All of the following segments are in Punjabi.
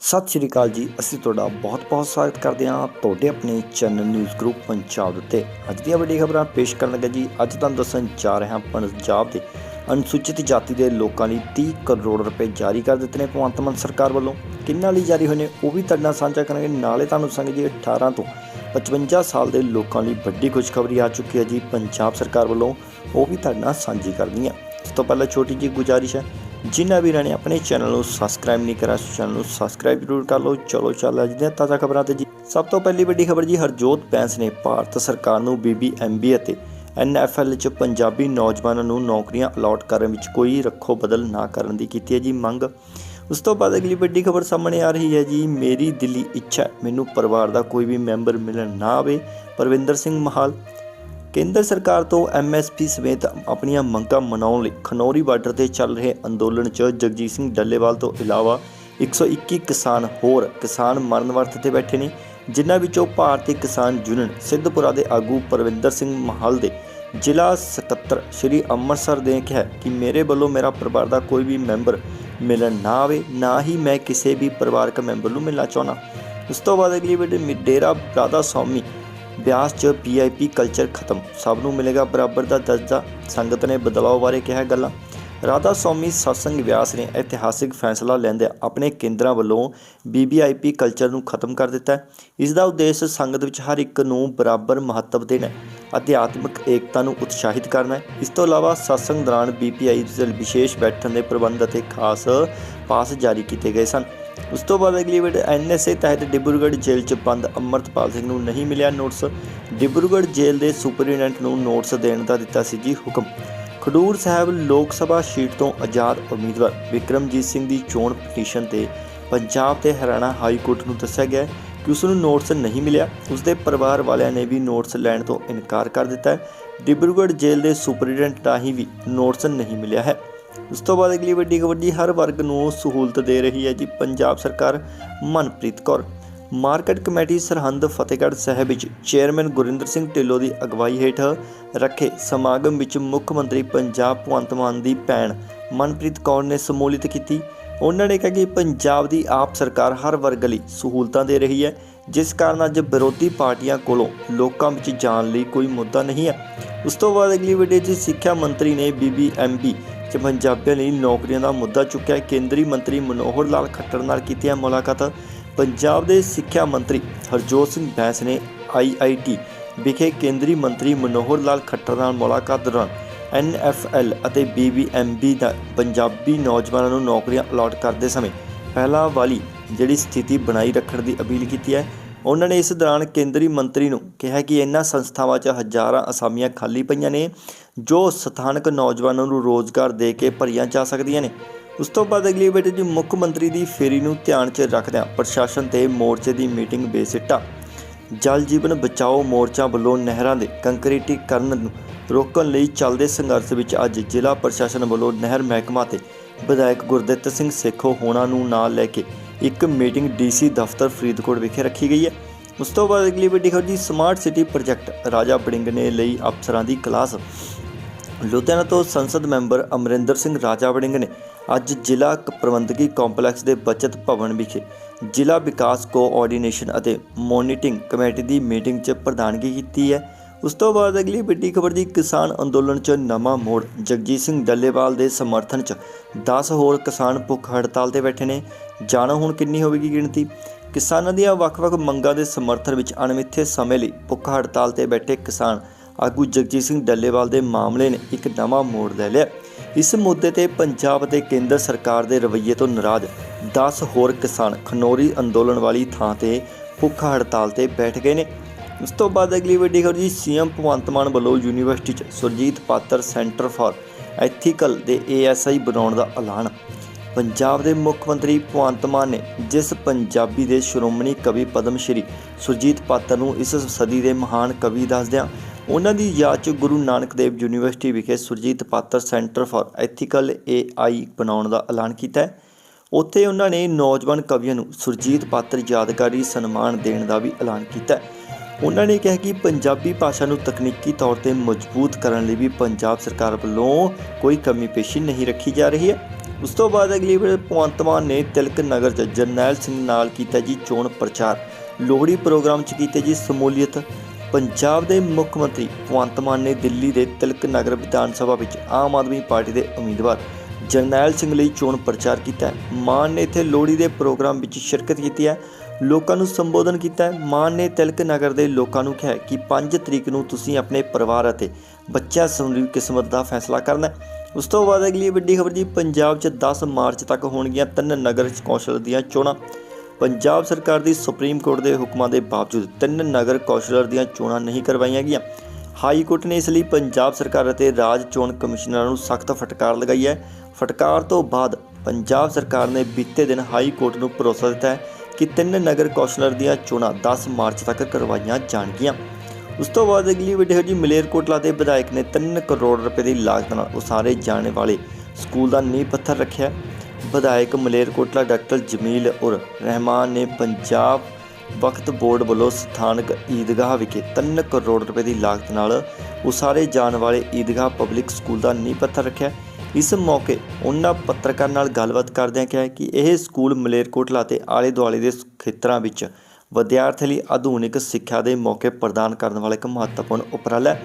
ਸਤਿ ਸ਼੍ਰੀ ਅਕਾਲ ਜੀ। ਅਸੀਂ ਤੁਹਾਡਾ ਬਹੁਤ-ਬਹੁਤ ਸਵਾਗਤ ਕਰਦੇ ਹਾਂ ਤੁਹਾਡੇ ਆਪਣੇ ਚੈਨਲ ਨਿਊਜ਼ ਗਰੁੱਪ ਪੰਜਾਬ ਉੱਤੇ। ਅੱਜ ਦੀਆਂ ਵੱਡੀਆਂ ਖਬਰਾਂ ਪੇਸ਼ ਕਰਨ ਲੱਗੇ ਜੀ। ਅੱਜ ਤੁਹਾਨੂੰ ਦੱਸਣ ਜਾ ਰਹੇ ਹਾਂ ਪੰਜਾਬ ਦੇ ਅਨੁਸੂਚਿਤ ਜਾਤੀ ਦੇ ਲੋਕਾਂ ਲਈ 30 ਕਰੋੜ ਰੁਪਏ ਜਾਰੀ ਕਰ ਦਿੱਤੇ ਨੇ ਭਗਵੰਤ ਮਾਨ ਸਰਕਾਰ ਵੱਲੋਂ। ਕਿੰਨਾਂ ਲਈ ਜਾਰੀ ਹੋਏ ਨੇ ਉਹ ਵੀ ਤੁਹਾਡੇ ਨਾਲ ਸਾਂਝਾ ਕਰਾਂਗੇ। ਨਾਲੇ ਤੁਹਾਨੂੰ ਸੰਗ ਜੀ 18 ਤੋਂ 55 ਸਾਲ ਦੇ ਲੋਕਾਂ ਲਈ ਵੱਡੀ ਖੁਸ਼ਖਬਰੀ ਆ ਚੁੱਕੀ ਹੈ ਜੀ। ਪੰਜਾਬ ਸਰਕਾਰ ਵੱਲੋਂ ਉਹ ਵੀ ਤੁਹਾਡੇ ਨਾਲ ਸਾਂਝੀ ਕਰਨੀ ਹੈ ਇਸ ਤੋਂ ਪਹਿਲਾਂ ਛੋਟੀ ਜਿਹੀ ਗੁਜ਼ਾਰਿਸ਼ ਹੈ ਜਿਨ੍ਹਾਂ ਵੀਰਾਂ ਨੇ ਆਪਣੇ ਚੈਨਲ ਨੂੰ ਸਬਸਕ੍ਰਾਈਬ ਨਹੀਂ ਕਰਿਆ ਉਸ ਚੈਨਲ ਨੂੰ ਸਬਸਕ੍ਰਾਈਬ ਜ਼ਰੂਰ ਕਰ ਲਓ। ਚਲੋ, ਚੱਲ ਅੱਜ ਦੀਆਂ ਤਾਜ਼ਾ ਖਬਰਾਂ ਤੇ ਜੀ। ਸਭ ਤੋਂ ਪਹਿਲੀ ਵੱਡੀ ਖਬਰ ਜੀ, ਹਰਜੋਤ ਬੈਂਸ ਨੇ ਭਾਰਤ ਸਰਕਾਰ ਨੂੰ ਬੀਬੀਐਮਬੀ ਅਤੇ ਐਨਐਫਐਲ ਚ ਪੰਜਾਬੀ ਨੌਜਵਾਨਾਂ ਨੂੰ ਨੌਕਰੀਆਂ ਅਲਾਟ ਕਰਨ ਵਿੱਚ ਕੋਈ ਰੱਖੋ ਬਦਲ ਨਾ ਕਰਨ ਦੀ ਕੀਤੀ ਹੈ ਜੀ ਮੰਗ। ਉਸ ਤੋਂ ਬਾਅਦ ਅਗਲੀ ਵੱਡੀ ਖਬਰ ਸਾਹਮਣੇ ਆ ਰਹੀ ਹੈ ਜੀ, ਮੇਰੀ ਦਿੱਲੀ ਇੱਛਾ ਮੈਨੂੰ ਪਰਿਵਾਰ ਦਾ ਕੋਈ ਵੀ ਮੈਂਬਰ ਮਿਲਣ ਨਾ ਆਵੇ। ਪਰਵਿੰਦਰ ਸਿੰਘ ਮਹਾਲ ਕੇਂਦਰ ਸਰਕਾਰ ਤੋਂ ਐਮਐਸਪੀ ਸਮੇਤ ਆਪਣੀਆਂ ਮੰਗਾਂ ਮਨਾਉਣ ਲਈ ਖਨੌਰੀ ਬਾਰਡਰ ਤੇ ਚੱਲ ਰਹੇ ਅੰਦੋਲਨ 'ਚ ਜਗਜੀਤ ਸਿੰਘ ਡੱਲੇਵਾਲ ਤੋਂ ਇਲਾਵਾ 121 ਕਿਸਾਨ ਹੋਰ ਕਿਸਾਨ ਮਰਨ ਵਰਤ ਤੇ ਬੈਠੇ ਨੇ, ਜਿਨ੍ਹਾਂ ਵਿੱਚੋਂ ਭਾਰਤੀ ਕਿਸਾਨ ਯੂਨੀਅਨ ਸਿੱਧਪੁਰਾ ਦੇ ਆਗੂ ਪਰਵਿੰਦਰ ਸਿੰਘ ਮਹਾਲ ਦੇ ਜ਼ਿਲ੍ਹਾ ਸਕੱਤਰ ਸ਼੍ਰੀ ਅੰਮ੍ਰਿਤਸਰ ਦੇ ਕਿਹਾ ਕਿ ਮੇਰੇ ਵੱਲੋਂ ਮੇਰਾ ਪਰਿਵਾਰ ਦਾ ਕੋਈ ਵੀ ਮੈਂਬਰ ਮਿਲਣ ਨਾ ਆਵੇ, ਨਾ ਹੀ ਮੈਂ ਕਿਸੇ ਵੀ ਪਰਿਵਾਰਕ ਮੈਂਬਰ ਨੂੰ ਮਿਲਣਾ ਚਾਹਣਾ ਉਸ ਤੋਂ ਬਾਅਦ ਅਗਲੀ ਵੀਡੀਓ ਡੇਰਾ ਰਾਧਾ ਸਵਾਮੀ ਬਿਆਸ 'ਚ ਪੀਆਈਪੀ ਕਲਚਰ ਖਤਮ। ਸਭ ਨੂੰ ਮਿਲੇਗਾ ਬਰਾਬਰ ਦਾ ਦਰਜਾ ਸੰਗਤ ਨੇ ਬਦਲਾਅ ਬਾਰੇ ਕਿਹਾ ਗੱਲਾਂ। ਰਾਧਾ ਸਵਾਮੀ ਸਤਸੰਗ ਵਿਆਸ ਨੇ ਇਤਿਹਾਸਿਕ ਫੈਸਲਾ ਲੈਂਦੇ ਆਪਣੇ ਕੇਂਦਰਾਂ ਵੱਲੋਂ ਬੀਬੀਆਈਪੀ ਕਲਚਰ ਨੂੰ ਖਤਮ ਕਰ ਦਿੱਤਾ ਹੈ। ਇਸ ਦਾ ਉਦੇਸ਼ ਸੰਗਤ ਵਿੱਚ ਹਰ ਇੱਕ ਨੂੰ ਬਰਾਬਰ ਮਹੱਤਵ ਦੇਣਾ ਹੈ। ਅਧਿਆਤਮਿਕ ਏਕਤਾ ਨੂੰ ਉਤਸ਼ਾਹਿਤ ਕਰਨਾ ਹੈ। ਇਸ ਤੋਂ ਇਲਾਵਾ ਸਤਸੰਗ ਦੌਰਾਨ ਬੀਪੀਆਈ ਦੇ ਵਿਸ਼ੇਸ਼ ਬੈਠਣ ਦੇ ਪ੍ਰਬੰਧ ਅਤੇ ਖਾਸ ਪਾਸ ਜਾਰੀ ਕੀਤੇ ਗਏ ਸਨ। ਉਸ ਤੋਂ ਬਾਅਦ ਅਗਲੀ ਵੀਡੀਓ ਐਨਐਸਏ ਤਹਿਤ ਡਿਬਰੂਗੜ੍ਹ ਜੇਲ੍ਹ 'ਚ ਬੰਦ ਅਮਰਤਪਾਲ ਸਿੰਘ ਨੂੰ ਨਹੀਂ ਮਿਲਿਆ ਨੋਟਿਸ ਡਿਬਰੂਗੜ੍ਹ ਜੇਲ੍ਹ ਦੇ ਸੁਪਰਡੈਂਟ ਨੂੰ ਨੋਟਿਸ ਦੇਣ ਦਾ ਦਿੱਤਾ ਸੀ ਜੀ ਹੁਕਮ। ਖਡੂਰ ਸਾਹਿਬ ਲੋਕ ਸਭਾ ਸੀਟ ਤੋਂ ਆਜ਼ਾਦ ਉਮੀਦਵਾਰ ਵਿਕਰਮਜੀਤ ਸਿੰਘ ਦੀ ਚੋਣ ਪਟੀਸ਼ਨ ਤੇ ਪੰਜਾਬ ਤੇ ਹਰਿਆਣਾ ਹਾਈ ਕੋਰਟ ਨੂੰ ਦੱਸਿਆ ਗਿਆ ਕਿ ਉਸ ਨੂੰ ਨੋਟਿਸ ਨਹੀਂ ਮਿਲਿਆ। ਉਸ ਦੇ ਪਰਿਵਾਰ ਵਾਲਿਆਂ ਨੇ ਵੀ ਨੋਟਿਸ ਲੈਣ ਤੋਂ ਇਨਕਾਰ ਕਰ ਦਿੱਤਾ। ਹੈ ਡਿਬਰੂਗੜ੍ਹ ਜੇਲ੍ਹ ਦੇ ਸੁਪਰਡੈਂਟ ਰਾਹੀਂ ਵੀ ਨੋਟਿਸ ਨਹੀਂ ਮਿਲਿਆ ਹੈ। ਉਸ ਤੋਂ ਬਾਅਦ ਅਗਲੀ ਵੱਡੀ ਕਬੱਡੀ ਹਰ ਵਰਗ ਨੂੰ ਸਹੂਲਤ ਦੇ ਰਹੀ ਹੈ ਜੀ, ਪੰਜਾਬ ਸਰਕਾਰ ਮਨਪ੍ਰੀਤ ਕੌਰ। ਮਾਰਕੀਟ ਕਮੇਟੀ ਸਰਹੰਦ ਫਤਿਹਗੜ੍ਹ ਸਾਹਿਬ ਵਿੱਚ ਚੇਅਰਮੈਨ ਗੁਰਿੰਦਰ ਸਿੰਘ ਢਿੱਲੋਂ ਦੀ ਅਗਵਾਈ ਹੇਠ ਰੱਖੇ ਸਮਾਗਮ ਵਿੱਚ ਮੁੱਖ ਮੰਤਰੀ ਪੰਜਾਬ ਭਗਵੰਤ ਮਾਨ ਦੀ ਭੈਣ ਮਨਪ੍ਰੀਤ ਕੌਰ ਨੇ ਸਮੂਲਿਤ ਕੀਤੀ। ਉਹਨਾਂ ਨੇ ਕਿਹਾ ਕਿ ਪੰਜਾਬ ਦੀ ਆਪ ਸਰਕਾਰ ਹਰ ਵਰਗ ਲਈ ਸਹੂਲਤਾਂ ਦੇ ਰਹੀ ਹੈ, ਜਿਸ ਕਾਰਨ ਅੱਜ ਵਿਰੋਧੀ ਪਾਰਟੀਆਂ ਕੋਲੋਂ ਲੋਕਾਂ ਵਿੱਚ ਜਾਣ ਲਈ ਕੋਈ ਮੁੱਦਾ ਨਹੀਂ ਹੈ। ਉਸ ਤੋਂ ਬਾਅਦ ਅਗਲੀ ਵੀਡੀਓ 'ਚ ਸਿੱਖਿਆ ਮੰਤਰੀ ਨੇ ਬੀਬੀਐਮਬੀ ਚ ਪੰਜਾਬੀਆਂ ਲਈ ਨੌਕਰੀਆਂ ਦਾ ਮੁੱਦਾ ਚੁੱਕਿਆ। ਕੇਂਦਰੀ ਮੰਤਰੀ ਮਨੋਹਰ ਲਾਲ ਖੱਟਰ ਨਾਲ ਕੀਤੀ ਮੁਲਾਕਾਤ। ਪੰਜਾਬ ਦੇ ਸਿੱਖਿਆ ਮੰਤਰੀ ਹਰਜੋਤ ਸਿੰਘ ਬੈਂਸ ਨੇ ਆਈਆਈਟੀ ਵਿਖੇ ਕੇਂਦਰੀ ਮੰਤਰੀ ਮਨੋਹਰ ਲਾਲ ਖੱਟਰ ਨਾਲ ਮੁਲਾਕਾਤ ਦੌਰਾਨ ਐਨਐਫਐਲ ਅਤੇ ਬੀਬੀਐਮਬੀ ਦਾ ਪੰਜਾਬੀ ਨੌਜਵਾਨਾਂ ਨੂੰ ਨੌਕਰੀਆਂ ਅਲਾਟ ਕਰਦੇ ਸਮੇਂ ਪਹਿਲਾਂ ਵਾਲੀ ਜਿਹੜੀ ਸਥਿਤੀ ਬਣਾਈ ਰੱਖਣ ਦੀ ਅਪੀਲ ਕੀਤੀ ਹੈ। ਉਹਨਾਂ ਨੇ ਇਸ ਦੌਰਾਨ ਕੇਂਦਰੀ ਮੰਤਰੀ ਨੂੰ ਕਿਹਾ ਕਿ ਇਹਨਾਂ ਸੰਸਥਾਵਾਂ 'ਚ ਹਜ਼ਾਰਾਂ ਅਸਾਮੀਆਂ ਖਾਲੀ ਪਈਆਂ ਨੇ, ਜੋ ਸਥਾਨਕ ਨੌਜਵਾਨਾਂ ਨੂੰ ਰੋਜ਼ਗਾਰ ਦੇ ਕੇ ਭਰੀਆਂ ਜਾ ਸਕਦੀਆਂ ਨੇ। ਉਸ ਤੋਂ ਬਾਅਦ ਅਗਲੀ ਬੇਟੇ ਜੀ ਮੁੱਖ ਮੰਤਰੀ ਦੀ ਫੇਰੀ ਨੂੰ ਧਿਆਨ 'ਚ ਰੱਖਦਿਆਂ ਪ੍ਰਸ਼ਾਸਨ ਤੇ ਮੋਰਚੇ ਦੀ ਮੀਟਿੰਗ ਬੇਸਿੱਟਾ ਜਲ ਜੀਵਨ ਬਚਾਓ ਮੋਰਚਾ ਵੱਲੋਂ ਨਹਿਰਾਂ ਦੇ ਕੰਕਰੀਟੀਕਰਨ ਨੂੰ ਰੋਕਣ ਲਈ ਚੱਲਦੇ ਸੰਘਰਸ਼ ਵਿੱਚ ਅੱਜ ਜ਼ਿਲ੍ਹਾ ਪ੍ਰਸ਼ਾਸਨ ਵੱਲੋਂ ਨਹਿਰ ਮਹਿਕਮਾ ਤੇ ਵਿਧਾਇਕ ਗੁਰਦਿੱਤ ਸਿੰਘ ਸੇਖੋ ਹੋਣਾ ਨੂੰ ਨਾਲ ਲੈ ਕੇ ਇੱਕ ਮੀਟਿੰਗ ਡੀਸੀ ਦਫ਼ਤਰ ਫਰੀਦਕੋਟ ਵਿਖੇ ਰੱਖੀ ਗਈ ਹੈ। ਉਸ ਤੋਂ ਬਾਅਦ ਅਗਲੀ ਵੱਡੀ ਖਬਰ ਜੀ ਸਮਾਰਟ ਸਿਟੀ ਪ੍ਰੋਜੈਕਟ। ਰਾਜਾ ਬੜਿੰਗ ਨੇ ਲਈ ਅਫਸਰਾਂ ਦੀ ਕਲਾਸ। ਲੁਧਿਆਣਾ ਤੋਂ ਸੰਸਦ ਮੈਂਬਰ ਅਮਰਿੰਦਰ ਸਿੰਘ ਰਾਜਾ ਵੜਿੰਗ ਨੇ ਅੱਜ ਜ਼ਿਲ੍ਹਾ ਪ੍ਰਬੰਧਕੀ ਕੰਪਲੈਕਸ ਦੇ ਬਚਤ ਭਵਨ ਵਿਖੇ ਜ਼ਿਲ੍ਹਾ ਵਿਕਾਸ ਕੋਆਰਡੀਨੇਸ਼ਨ ਅਤੇ ਮੋਨੀਟਰਿੰਗ ਕਮੇਟੀ ਦੀ ਮੀਟਿੰਗ 'ਚ ਪ੍ਰਧਾਨਗੀ ਕੀਤੀ ਹੈ। ਉਸ ਤੋਂ ਬਾਅਦ ਅਗਲੀ ਵੱਡੀ ਖਬਰ ਦੀ ਕਿਸਾਨ ਅੰਦੋਲਨ 'ਚ ਨਵਾਂ ਮੋੜ। ਜਗਜੀਤ ਸਿੰਘ ਡੱਲੇਵਾਲ ਦੇ ਸਮਰਥਨ 'ਚ 10 ਹੋਰ ਕਿਸਾਨ ਭੁੱਖ ਹੜਤਾਲ ਤੇ ਬੈਠੇ ਨੇ। ਜਾਣੋ ਹੁਣ ਕਿੰਨੀ ਹੋਵੇਗੀ ਗਿਣਤੀ। ਕਿਸਾਨਾਂ ਦੀਆਂ ਵੱਖ-ਵੱਖ ਮੰਗਾਂ ਦੇ ਸਮਰਥਨ ਵਿੱਚ ਅਣਮਿੱਥੇ ਸਮੇਂ ਲਈ ਭੁੱਖ ਹੜਤਾਲ ਤੇ ਬੈਠੇ ਕਿਸਾਨ ਆਗੂ ਜਗਜੀਤ ਸਿੰਘ ਡੱਲੇਵਾਲ ਦੇ ਮਾਮਲੇ ਨੇ ਇੱਕ ਨਵਾਂ ਮੋੜ ਲੈ ਲਿਆ। ਇਸ ਮੁੱਦੇ ਤੇ ਪੰਜਾਬ ਅਤੇ ਕੇਂਦਰ ਸਰਕਾਰ ਦੇ ਰਵੱਈਏ ਤੋਂ ਨਾਰਾਜ਼ 10 ਹੋਰ ਕਿਸਾਨ ਖਨੌਰੀ ਅੰਦੋਲਨ ਵਾਲੀ ਥਾਂ ਤੇ ਭੁੱਖ ਹੜਤਾਲ ਤੇ ਬੈਠ ਗਏ ਨੇ। ਇਸ ਤੋਂ ਬਾਅਦ ਅਗਲੀ ਵੱਡੀ ਖਬਰ ਜੀ, ਸੀਐਮ ਭਗਵੰਤ ਮਾਨ ਵੱਲੋਂ ਯੂਨੀਵਰਸਿਟੀ 'ਚ Surjit Patar centre for ethical ਦੇ ਏਐਸਆਈ ਬਣਾਉਣ ਦਾ ਐਲਾਨ। ਪੰਜਾਬ ਦੇ ਮੁੱਖ ਮੰਤਰੀ ਭਗਵੰਤ ਮਾਨ ਨੇ ਜਿਸ ਪੰਜਾਬੀ ਦੇ ਸ਼੍ਰੋਮਣੀ ਕਵੀ ਪਦਮ ਸ਼੍ਰੀ ਸੁਰਜੀਤ ਪਾਤਰ ਨੂੰ ਇਸ ਸਦੀ ਦੇ ਮਹਾਨ ਕਵੀ ਦੱਸਦਿਆਂ ਉਹਨਾਂ ਦੀ ਯਾਦ 'ਚ ਗੁਰੂ ਨਾਨਕ ਦੇਵ ਯੂਨੀਵਰਸਿਟੀ ਵਿਖੇ Surjit Patar centre for ethical AI ਬਣਾਉਣ ਦਾ ਐਲਾਨ ਕੀਤਾ ਹੈ। ਉੱਥੇ ਉਹਨਾਂ ਨੇ ਨੌਜਵਾਨ ਕਵੀਆਂ ਨੂੰ ਸੁਰਜੀਤ ਪਾਤਰ ਯਾਦਗਾਰੀ ਸਨਮਾਨ ਦੇਣ ਦਾ ਵੀ ਐਲਾਨ ਕੀਤਾ। ਉਹਨਾਂ ਨੇ ਕਿਹਾ ਕਿ ਪੰਜਾਬੀ ਭਾਸ਼ਾ ਨੂੰ ਤਕਨੀਕੀ ਤੌਰ ਤੇ ਮਜ਼ਬੂਤ ਕਰਨ ਲਈ ਵੀ ਪੰਜਾਬ ਸਰਕਾਰ ਵੱਲੋਂ ਕੋਈ ਕਮੀ ਪੇਸ਼ੀ ਨਹੀਂ ਰੱਖੀ ਜਾ ਰਹੀ ਹੈ। ਉਸ ਤੋਂ ਬਾਅਦ ਅਗਲੀ ਵਾਰ ਭਗਵੰਤ ਮਾਨ ਨੇ ਤਿਲਕ ਨਗਰ 'ਚ ਜਰਨੈਲ ਸਿੰਘ ਨਾਲ ਕੀਤਾ ਜੀ ਚੋਣ ਪ੍ਰਚਾਰ। ਲੋਹੜੀ ਪ੍ਰੋਗਰਾਮ 'ਚ ਕੀਤੇ ਜੀ ਸਮੂਲੀਅਤ। ਪੰਜਾਬ ਦੇ ਮੁੱਖ ਮੰਤਰੀ ਭਗਵੰਤ ਮਾਨ ਨੇ ਦਿੱਲੀ ਦੇ ਤਿਲਕ ਨਗਰ ਵਿਧਾਨ ਸਭਾ ਵਿੱਚ ਆਮ ਆਦਮੀ ਪਾਰਟੀ ਦੇ ਉਮੀਦਵਾਰ ਜਰਨੈਲ ਸਿੰਘ ਲਈ ਚੋਣ ਪ੍ਰਚਾਰ ਕੀਤਾ ਮਾਨ ਨੇ ਇੱਥੇ ਲੋਹੜੀ ਦੇ ਪ੍ਰੋਗਰਾਮ ਵਿੱਚ ਸ਼ਿਰਕਤ ਕੀਤੀ ਹੈ। ਲੋਕਾਂ ਨੂੰ ਸੰਬੋਧਨ ਕੀਤਾ ਮਾਨ ਨੇ ਤਿਲਕ ਨਗਰ ਦੇ ਲੋਕਾਂ ਨੂੰ ਕਿਹਾ ਕਿ 5 ਤਰੀਕ ਨੂੰ ਤੁਸੀਂ ਆਪਣੇ ਪਰਿਵਾਰ ਅਤੇ ਬੱਚਿਆਂ ਸੰਬੰਧੀ ਕਿਸਮਤ ਦਾ ਫੈਸਲਾ ਕਰਨਾ ਉਸ ਤੋਂ ਬਾਅਦ ਅਗਲੀ ਵੱਡੀ ਖਬਰ ਜੀ, ਪੰਜਾਬ 'ਚ 10 ਮਾਰਚ ਤੱਕ ਹੋਣਗੀਆਂ ਤਿੰਨ ਨਗਰ ਕੌਂਸਲ ਦੀਆਂ ਚੋਣਾਂ। ਪੰਜਾਬ ਸਰਕਾਰ ਦੀ ਸੁਪਰੀਮ ਕੋਰਟ ਦੇ ਹੁਕਮਾਂ ਦੇ ਬਾਵਜੂਦ ਤਿੰਨ ਨਗਰ ਕੌਂਸਲਰ ਦੀਆਂ ਚੋਣਾਂ ਨਹੀਂ ਕਰਵਾਈਆਂ ਗਈਆਂ। ਹਾਈ ਕੋਰਟ ਨੇ ਇਸ ਲਈ ਪੰਜਾਬ ਸਰਕਾਰ ਅਤੇ ਰਾਜ ਚੋਣ ਕਮਿਸ਼ਨਰਾਂ ਨੂੰ ਸਖਤ ਫਟਕਾਰ ਲਗਾਈ ਹੈ। ਫਟਕਾਰ ਤੋਂ ਬਾਅਦ ਪੰਜਾਬ ਸਰਕਾਰ ਨੇ ਬੀਤੇ ਦਿਨ ਹਾਈ ਕੋਰਟ ਨੂੰ ਭਰੋਸਾ ਦਿੱਤਾ ਹੈ ਕਿ ਤਿੰਨ ਨਗਰ ਕੌਂਸਲਰ ਦੀਆਂ ਚੋਣਾਂ 10 ਮਾਰਚ ਤੱਕ ਕਰਵਾਈਆਂ ਜਾਣਗੀਆਂ। ਉਸ ਤੋਂ ਬਾਅਦ ਅਗਲੀ ਵੀਡੀਓ ਜੀ ਮਲੇਰਕੋਟਲਾ ਦੇ ਵਿਧਾਇਕ ਨੇ 3 ਕਰੋੜ ਰੁਪਏ ਦੀ ਲਾਗਤ ਨਾਲ ਉਸਾਰੇ ਜਾਣ ਵਾਲੇ ਸਕੂਲ ਦਾ ਨੀਂਹ ਪੱਥਰ ਰੱਖਿਆ। ਵਿਧਾਇਕ ਮਲੇਰਕੋਟਲਾ ਡਾਕਟਰ ਜਮੀਲ ਉਰ ਰਹਿਮਾਨ ਨੇ ਪੰਜਾਬ ਵਕਤ ਬੋਰਡ ਵੱਲੋਂ ਸਥਾਨਕ ਈਦਗਾਹ ਵਿਖੇ 3 ਕਰੋੜ ਰੁਪਏ ਦੀ ਲਾਗਤ ਨਾਲ ਉਸਾਰੇ ਜਾਣ ਵਾਲੇ ਈਦਗਾਹ ਪਬਲਿਕ ਸਕੂਲ ਦਾ ਨੀਂਹ ਪੱਥਰ ਰੱਖਿਆ। ਇਸ ਮੌਕੇ ਉਹਨਾਂ ਪੱਤਰਕਾਰ ਨਾਲ ਗੱਲਬਾਤ ਕਰਦਿਆਂ ਕਿਹਾ ਕਿ ਇਹ ਸਕੂਲ ਮਲੇਰਕੋਟਲਾ ਤੇ ਆਲੇ ਦੁਆਲੇ ਦੇ ਖੇਤਰਾਂ ਵਿੱਚ ਵਿਦਿਆਰਥੀਆਂ ਲਈ ਆਧੁਨਿਕ ਸਿੱਖਿਆ ਦੇ ਮੌਕੇ ਪ੍ਰਦਾਨ ਕਰਨ ਵਾਲਾ ਇੱਕ ਮਹੱਤਵਪੂਰਨ ਉਪਰਾਲਾ ਹੈ।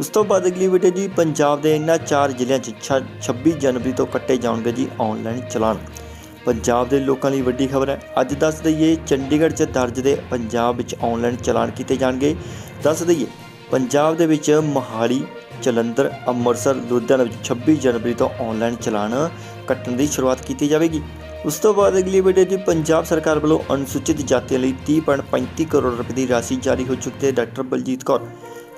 ਉਸ ਤੋਂ ਬਾਅਦ ਅਗਲੀ ਵੀਡੀਓ ਜੀ, ਪੰਜਾਬ ਦੇ ਇਹਨਾਂ ਚਾਰ ਜ਼ਿਲ੍ਹਿਆਂ 'ਚ ਛ- 26 ਜਨਵਰੀ ਤੋਂ ਕੱਟੇ ਜਾਣਗੇ ਜੀ ਆਨਲਾਈਨ ਚਲਾਨ। ਪੰਜਾਬ ਦੇ ਲੋਕਾਂ ਲਈ ਵੱਡੀ ਖਬਰ ਹੈ। ਅੱਜ ਦੱਸ ਦਈਏ, ਚੰਡੀਗੜ੍ਹ 'ਚ ਦਰਜ ਦੇ ਪੰਜਾਬ ਵਿੱਚ ਆਨਲਾਈਨ ਚਲਾਨ ਕੀਤੇ ਜਾਣਗੇ। ਦੱਸ ਦਈਏ, ਪੰਜਾਬ ਦੇ ਵਿੱਚ ਮੋਹਾਲੀ, ਜਲੰਧਰ, ਅੰਮ੍ਰਿਤਸਰ, ਲੁਧਿਆਣਾ ਵਿੱਚ 26 ਜਨਵਰੀ ਤੋਂ ਆਨਲਾਈਨ ਚਲਾਨ ਕੱਟਣ ਦੀ ਸ਼ੁਰੂਆਤ ਕੀਤੀ ਜਾਵੇਗੀ। ਉਸ ਤੋਂ ਬਾਅਦ ਅਗਲੀ ਵੀਡੀਓ ਜੀ, ਪੰਜਾਬ ਸਰਕਾਰ ਵੱਲੋਂ ਅਨੁਸੂਚਿਤ ਜਾਤੀਆਂ ਲਈ 30.35 ਕਰੋੜ ਰੁਪਏ ਦੀ ਰਾਸ਼ੀ ਜਾਰੀ ਹੋ ਚੁੱਕੀ ਹੈ ਡਾਕਟਰ ਬਲਜੀਤ ਕੌਰ।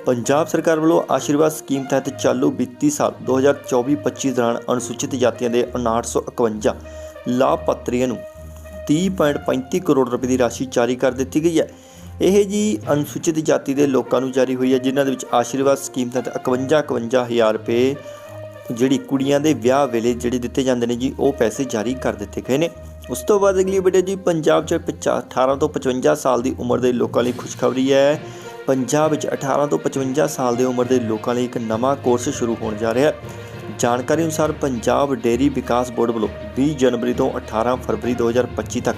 ਪੰਜਾਬ ਸਰਕਾਰ ਵੱਲੋਂ ਆਸ਼ੀਰਵਾਦ ਸਕੀਮ ਤਹਿਤ ਚਾਲੂ ਵਿੱਤੀ ਸਾਲ 2024-25 ਦੌਰਾਨ ਅਨੁਸੂਚਿਤ ਜਾਤੀਆਂ ਦੇ 5951 ਲਾਭਪਾਤਰੀਆਂ ਨੂੰ 30.35 ਕਰੋੜ ਰੁਪਏ ਦੀ ਰਾਸ਼ੀ ਜਾਰੀ ਕਰ ਦਿੱਤੀ ਗਈ ਹੈ। ਇਹ ਜੀ ਅਨੁਸੂਚਿਤ ਜਾਤੀ ਦੇ ਲੋਕਾਂ ਨੂੰ ਜਾਰੀ ਹੋਈ ਹੈ, ਜਿਨ੍ਹਾਂ ਦੇ ਵਿੱਚ ਆਸ਼ੀਰਵਾਦ ਸਕੀਮ ਤਹਿਤ 51 51000 ਰੁਪਏ ਜਿਹੜੀ ਕੁੜੀਆਂ ਦੇ ਵਿਆਹ ਵੇਲੇ ਜਿਹੜੇ ਦਿੱਤੇ ਜਾਂਦੇ ਨੇ ਜੀ, ਉਹ ਪੈਸੇ ਜਾਰੀ ਕਰ ਦਿੱਤੇ ਗਏ ਨੇ। ਉਸ ਤੋਂ ਬਾਅਦ ਅਗਲੀ ਵੀਡੀਓ ਜੀ, ਪੰਜਾਬ 'ਚ 50 18 ਤੋਂ 55 ਸਾਲ ਦੀ ਉਮਰ ਦੇ ਲੋਕਾਂ ਲਈ ਖੁਸ਼ਖਬਰੀ ਹੈ। ਪੰਜਾਬ ਵਿੱਚ 18 ਤੋਂ 55 ਸਾਲ ਦੀ ਉਮਰ ਦੇ ਲੋਕਾਂ ਲਈ ਇੱਕ ਨਵਾਂ ਕੋਰਸ ਸ਼ੁਰੂ ਹੋਣ ਜਾ ਰਿਹਾ ਹੈ। ਜਾਣਕਾਰੀ ਅਨੁਸਾਰ ਪੰਜਾਬ ਡੇਅਰੀ ਵਿਕਾਸ ਬੋਰਡ ਵੱਲੋਂ 20 ਜਨਵਰੀ ਤੋਂ 18 ਫਰਵਰੀ 2025 ਤੱਕ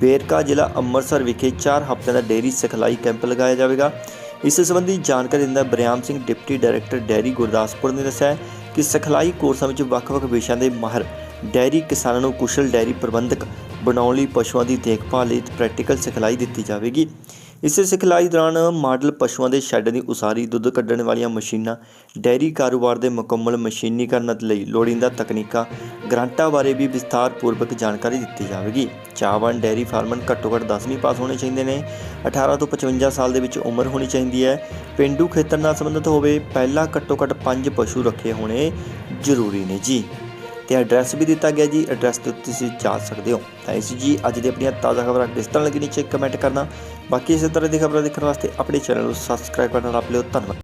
ਬੇਰਕਾ ਜ਼ਿਲ੍ਹਾ ਅੰਮ੍ਰਿਤਸਰ ਵਿਖੇ 4 ਹਫ਼ਤਿਆਂ ਦਾ ਡੇਅਰੀ ਸਿਖਲਾਈ ਕੈਂਪ ਲਗਾਇਆ ਜਾਵੇਗਾ। ਇਸ ਸੰਬੰਧੀ ਜਾਣਕਾਰੀ ਦਿੰਦਾ Bariam Singh deputy director dairy Gurdaspur ਨੇ ਦੱਸਿਆ ਕਿ ਸਿਖਲਾਈ ਕੋਰਸਾਂ ਵਿੱਚ ਵੱਖ-ਵੱਖ ਵਿਸ਼ਿਆਂ ਦੇ ਮਾਹਰ ਡੇਅਰੀ ਕਿਸਾਨਾਂ ਨੂੰ ਕੁਸ਼ਲ ਡੇਅਰੀ ਪ੍ਰਬੰਧਕ ਬਣਾਉਣ ਲਈ ਪਸ਼ੂਆਂ ਦੀ ਦੇਖਭਾਲ ਲਈ ਪ੍ਰੈਕਟੀਕਲ ਸਿਖਲਾਈ ਦਿੱਤੀ ਜਾਵੇਗੀ। ਇਸ ਸਿਖਲਾਈ ਦੌਰਾਨ ਮਾਡਲ ਪਸ਼ੂਆਂ ਦੇ ਸ਼ੈੱਡ ਦੀ ਉਸਾਰੀ, ਦੁੱਧ ਕੱਢਣ ਵਾਲੀਆਂ ਮਸ਼ੀਨਾਂ ਡੇਅਰੀ ਕਾਰੋਬਾਰ ਦੇ ਮੁਕੰਮਲ ਮਸ਼ੀਨੀਕਰਨ ਲਈ ਲੋੜੀਂਦਾ ਤਕਨੀਕਾਂ, ਗ੍ਰਾਂਟਾਂ ਬਾਰੇ ਵੀ ਵਿਸਥਾਰਪੂਰਵਕ ਜਾਣਕਾਰੀ ਦਿੱਤੀ ਜਾਵੇਗੀ। ਚਾਹਵਾਨ ਡੇਅਰੀ ਫਾਰਮਰ ਘੱਟੋ ਘੱਟ 10ਵੀਂ ਪਾਸ ਹੋਣੇ ਚਾਹੀਦੇ ਨੇ। 18 ਤੋਂ 55 ਸਾਲ ਦੇ ਵਿੱਚ ਉਮਰ ਹੋਣੀ ਚਾਹੀਦੀ ਹੈ। ਪਿੰਡੂ ਖੇਤਰ ਨਾਲ ਸੰਬੰਧਿਤ ਹੋਵੇ, ਪਹਿਲਾਂ ਘੱਟੋ ਘੱਟ 5 ਪਸ਼ੂ ਰੱਖੇ ਹੋਣੇ ਜ਼ਰੂਰੀ ਨੇ ਜੀ। ਤੇ ਐਡਰੈਸ ਵੀ ਦਿੱਤਾ ਗਿਆ ਜੀ। ਐਡਰੈਸ ਤੇ ਤੁਸੀਂ ਜਾ ਸਕਦੇ ਹੋ। ਤਾਂ ਇਸ ਜੀ ਅੱਜ ਦੀ ਆਪਣੀਆਂ ਤਾਜ਼ਾ ਖਬਰਾਂ ਕਿਸ ਤਰ੍ਹਾਂ ਲੱਗੀ ਨੀਚੇ ਕਮੈਂਟ ਕਰਨਾ। ਬਾਕੀ ਇਸੇ ਤਰ੍ਹਾਂ ਦੀ ਖਬਰਾਂ ਦੇਖਣ ਵਾਸਤੇ ਆਪਣੇ ਚੈਨਲ ਨੂੰ ਸਬਸਕ੍ਰਾਈਬ ਕਰਨਾ ਨਾ ਭੁੱਲਿਓ ਧੰਨਵਾਦ।